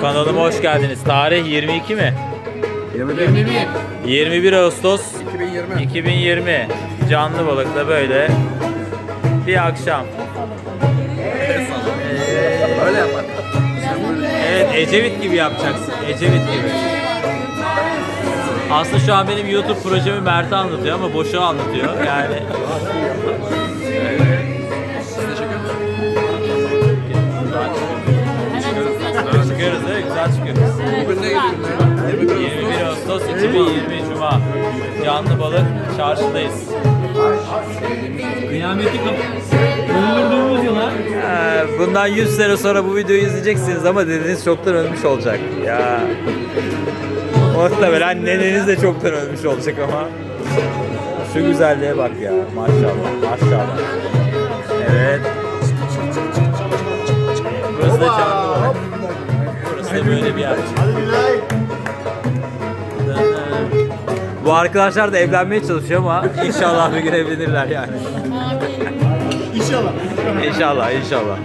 Kanalıma hoş geldiniz. Tarih 22 mi? 21. 21 Ağustos 2020. 2020. Canlı balıkla böyle bir akşam. Öyle yapar. Evet Ecevit gibi yapacaksın. Ecevit gibi. Aslında şu an benim YouTube projemi Mert anlatıyor ama boşu anlatıyor. Yani Güzel çıkıyoruz. Bugün ne ya? 21 Ağustos 2020 Cuma. Canlı balık çarşıdayız. Kıyameti kap öldürdüğümüz yıla Ee, Bundan 100 sene sonra bu videoyu izleyeceksiniz ama dedeniz çoktan ölmüş olacak. Ya. Muhtemelen neneniz de çoktan ölmüş olacak ama. Şu güzelliğe bak ya. Maşallah. Maşallah. Da böyle bir yer. Bu arkadaşlar da evlenmeye çalışıyor ama inşallah bir gün evlenirler yani. İnşallah. İnşallah, inşallah.